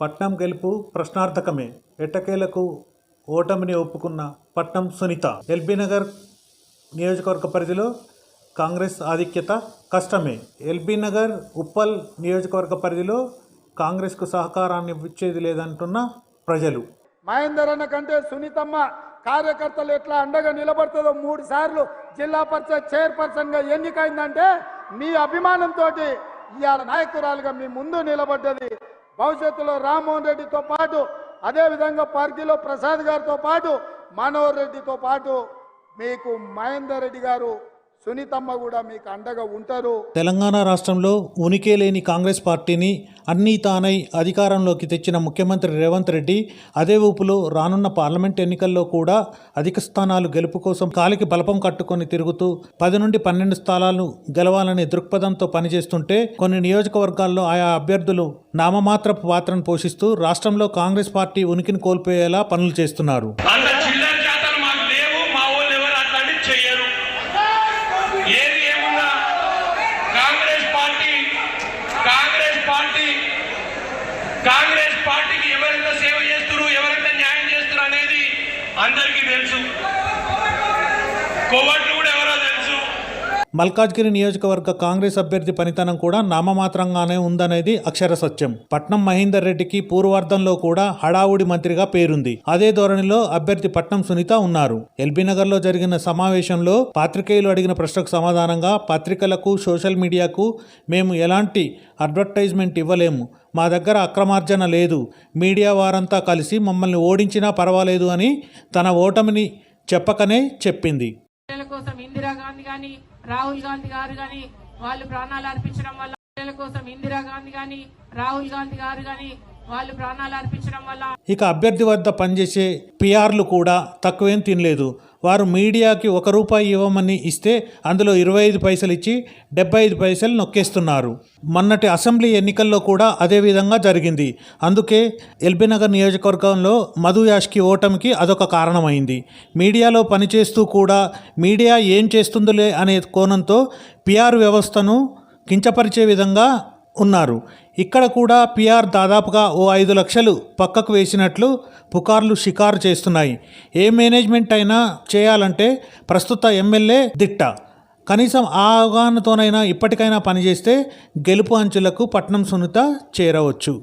పట్నం గెలుపు ప్రశ్నార్థకమే. ఎట్టకేలకు ఓటమిని ఒప్పుకున్న పట్నం సునీత. ఎల్బీనగర్ నియోజకవర్గ పరిధిలో కాంగ్రెస్ ఆధిక్యత కష్టమే. ఎల్బీనగర్ ఉప్పల్ నియోజకవర్గ పరిధిలో కాంగ్రెస్కు సహకారాన్ని ఇచ్చేది లేదంటున్న ప్రజలు. మహేందర్ అన్న కంటే సునీతమ్మ కార్యకర్తలు ఎట్లా అండగా నిలబడుతుందో మూడు సార్లు జిల్లా పరిషత్ చైర్పర్సన్గా ఎన్నికైందంటే మీ అభిమానంతో ఇవాళ నాయకురాలుగా మీ ముందు నిలబడ్డది భవిష్యత్తులో రామ్మోహన్ రెడ్డితో పాటు అదేవిధంగా పార్టీలో ప్రసాద్ గారితో పాటు మనోహర్ రెడ్డితో పాటు మీకు మహేందర్ రెడ్డి గారు సునీతమ్మ కూడా మీకు అండగా ఉంటారు. తెలంగాణ రాష్ట్రంలో ఉనికే లేని కాంగ్రెస్ పార్టీని అన్నీ తానై అధికారంలోకి తెచ్చిన ముఖ్యమంత్రి రేవంత్ రెడ్డి అదే ఊపులో రానున్న పార్లమెంట్ ఎన్నికల్లో కూడా అధిక స్థానాలు గెలుపు కోసం కాలికి బలపం కట్టుకొని తిరుగుతూ పది నుండి పన్నెండు స్థానాలు గెలవాలనే దృక్పథంతో పనిచేస్తుంటే కొన్ని నియోజకవర్గాల్లో ఆయా అభ్యర్థులు నామమాత్రపు పాత్రను పోషిస్తూ రాష్ట్రంలో కాంగ్రెస్ పార్టీ ఉనికిని కోల్పోయేలా పనులు చేస్తున్నారు అంత చిల్లర జాతలు మాకు లేవు మా వాళ్ళు ఎవరు అట్లాంటివి చెయ్యరు ఏది ఏమున్నా కాంగ్రెస్ పార్టీ కాంగ్రెస్ పార్టీ కాంగ్రెస్ పార్టీకి ఎవరెంత సేవ చేస్తున్నారు ఎవరెంత న్యాయం చేస్తున్నారు అనేది అందరికీ తెలుసు. కూడా ఎవరో తెలుసు. మల్కాజ్గిరి నియోజకవర్గ కాంగ్రెస్ అభ్యర్థి పనితనం కూడా నామమాత్రంగానే ఉందనేది అక్షర సత్యం. పట్నం మహేందర్ రెడ్డికి పూర్వార్ధంలో కూడా హడావుడి మంత్రిగా పేరుంది. అదే ధోరణిలో అభ్యర్థి పట్నం సునీత ఉన్నారు. ఎల్బీ నగర్లో జరిగిన సమావేశంలో పాత్రికేయులు అడిగిన ప్రశ్నకు సమాధానంగా పత్రికలకు సోషల్ మీడియాకు మేము ఎలాంటి అడ్వర్టైజ్మెంట్ ఇవ్వలేము. మా దగ్గర అక్రమార్జన లేదు. మీడియా వారంతా కలిసి మమ్మల్ని ఓడించినా పర్వాలేదు అని తన ఓటమిని చెప్పకనే చెప్పింది. పిల్లల కోసం ఇందిరాగాంధీ కానీ రాహుల్ గాంధీ గారు గాని వాళ్ళు ప్రాణాలు అర్పించడం వల్ల పిల్లల కోసం ఇందిరాగాంధీ గాని రాహుల్ గాంధీ గారు గాని వాళ్ళు ప్రాణాలు అర్పించడం వల్ల ఇక అభ్యర్థి వద్ద పనిచేసే పిఆర్లు కూడా తక్కువేం తినలేదు. వారు మీడియాకి ఒక రూపాయి ఇవ్వమని ఇస్తే అందులో ఇరవై ఐదు పైసలు ఇచ్చి డెబ్బై ఐదు పైసలు నొక్కేస్తున్నారు. మొన్నటి అసెంబ్లీ ఎన్నికల్లో కూడా అదే విధంగా జరిగింది. అందుకే ఎల్బీనగర్ నియోజకవర్గంలో మధు యాష్కి ఓటమికి అదొక కారణమైంది. మీడియాలో పనిచేస్తూ కూడా మీడియా ఏం చేస్తుందిలే అనే కోణంతో పిఆర్ వ్యవస్థను కించపరిచే విధంగా ఉన్నారు. ఇక్కడ కూడా పిఆర్ దాదాపుగా ఓ ఐదు లక్షలు పక్కకు వేసినట్లు పుకార్లు షికారు చేస్తున్నాయి. ఏ మేనేజ్మెంట్ అయినా చేయాలంటే ప్రస్తుత ఎమ్మెల్యే దిట్ట. కనీసం ఆ అవగాహనతోనైనా ఇప్పటికైనా పనిచేస్తే గెలుపు అంచులకు పట్నం సునీత చేరవచ్చు.